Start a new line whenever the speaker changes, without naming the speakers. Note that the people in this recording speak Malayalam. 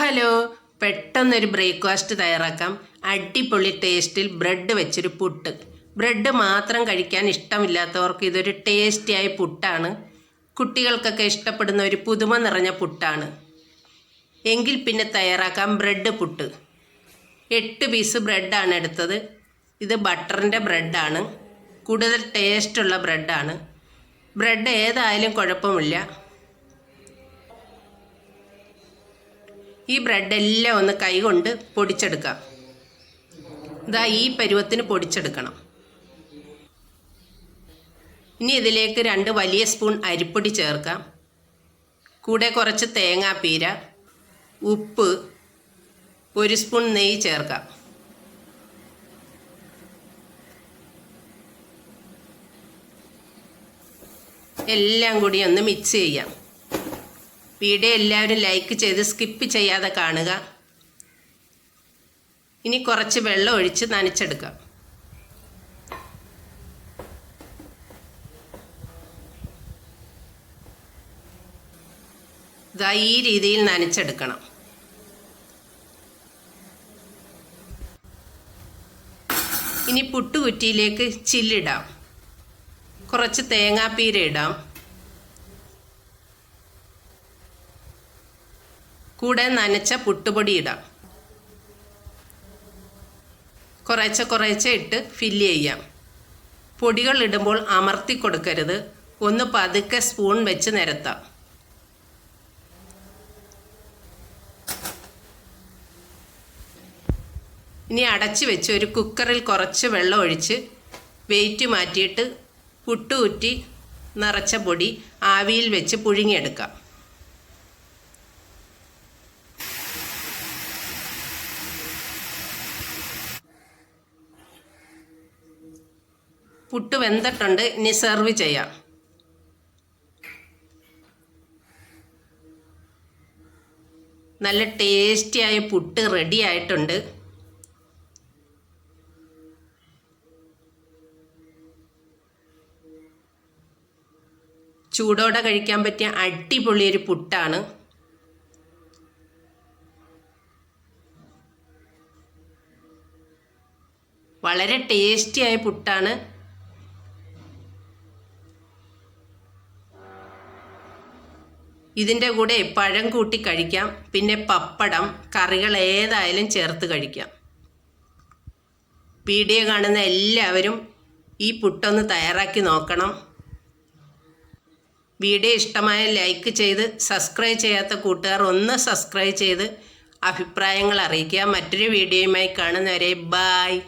ഹലോ പെട്ടെന്നൊരു ബ്രേക്ക്ഫാസ്റ്റ് തയ്യാറാക്കാം. അടിപൊളി ടേസ്റ്റിൽ ബ്രെഡ് വെച്ചൊരു പുട്ട്. ബ്രെഡ് മാത്രം കഴിക്കാൻ ഇഷ്ടമില്ലാത്തവർക്ക് ഇതൊരു ടേസ്റ്റിയായ പുട്ടാണ്. കുട്ടികൾക്കൊക്കെ ഇഷ്ടപ്പെടുന്ന ഒരു പുതുമ നിറഞ്ഞ പുട്ടാണ്. എങ്കിൽ പിന്നെ തയ്യാറാക്കാം ബ്രെഡ് പുട്ട്. എട്ട് പീസ് ബ്രെഡാണ് എടുത്തത്. ഇത് ബട്ടറിന്റെ ബ്രെഡാണ്. കൂടുതൽ ടേസ്റ്റുള്ള ബ്രെഡാണ്. ബ്രെഡ് ഏതായാലും കുഴപ്പമില്ല. ഈ ബ്രെഡ് എല്ലാം ഒന്ന് കൈകൊണ്ട് പൊടിച്ചെടുക്കാം. ഇതാ ഈ പരുവത്തിന് പൊടിച്ചെടുക്കണം. ഇനി ഇതിലേക്ക് രണ്ട് വലിയ സ്പൂൺ അരിപ്പൊടി ചേർക്കാം. കൂടെ കുറച്ച് തേങ്ങാപ്പീര ഉപ്പ് ഒരു സ്പൂൺ നെയ്യ് ചേർക്കാം. എല്ലാം കൂടി ഒന്ന് മിക്സ് ചെയ്യാം. വീഡിയോ എല്ലാവരും ലൈക്ക് ചെയ്ത് സ്കിപ്പ് ചെയ്യാതെ കാണുക. ഇനി കുറച്ച് വെള്ളം ഒഴിച്ച് നനച്ചെടുക്കാം. ഇതാ ഈ രീതിയിൽ നനച്ചെടുക്കണം. ഇനി പുട്ടുകുറ്റിയിലേക്ക് ചില്ലിടാം. കുറച്ച് തേങ്ങാപ്പീര ഇടാം. കൂടെ നനച്ച പുട്ടുപൊടി ഇടാം. കുറേശ്ശെ കുറേശ്ശെ ഇട്ട് ഫില്ല് ചെയ്യാം. പൊടികൾ ഇടുമ്പോൾ അമർത്തി കൊടുക്കരുത്. ഒന്ന് പതുക്കെ സ്പൂൺ വെച്ച് നിരത്താം. ഇനി അടച്ചു വെച്ച് ഒരു കുക്കറിൽ കുറച്ച് വെള്ളം ഒഴിച്ച് വെയിറ്റ് മാറ്റിയിട്ട് പുട്ടുകുറ്റി നിറച്ച പൊടി ആവിയിൽ വെച്ച് പുഴുങ്ങിയെടുക്കാം. പുട്ട് വെന്തിട്ടുണ്ട് ഇനി സെർവ് ചെയ്യാം. നല്ല ടേസ്റ്റിയായ പുട്ട് റെഡി ആയിട്ടുണ്ട്. ചൂടോടെ കഴിക്കാൻ പറ്റിയ അടിപൊളി ഒരു പുട്ടാണ്. വളരെ ടേസ്റ്റിയായ പുട്ടാണ്. ഇതിന്റെ കൂടെ പഴം കൂട്ടി കഴിക്കാം. പിന്നെ പപ്പടം കറികൾ ഏതായാലും ചേർത്ത് കഴിക്കാം. വീഡിയോ കാണുന്ന എല്ലാവരും ഈ പുട്ടൊന്ന് തയ്യാറാക്കി നോക്കണം. വീഡിയോ ഇഷ്ടമായ ലൈക്ക് ചെയ്ത് സബ്സ്ക്രൈബ് ചെയ്യാത്ത കൂട്ടുകാർ ഒന്ന് സബ്സ്ക്രൈബ് ചെയ്ത് അഭിപ്രായങ്ങൾ അറിയിക്കുക. മറ്റൊരു വീഡിയോയുമായി കാണുന്നവരെ ബായ്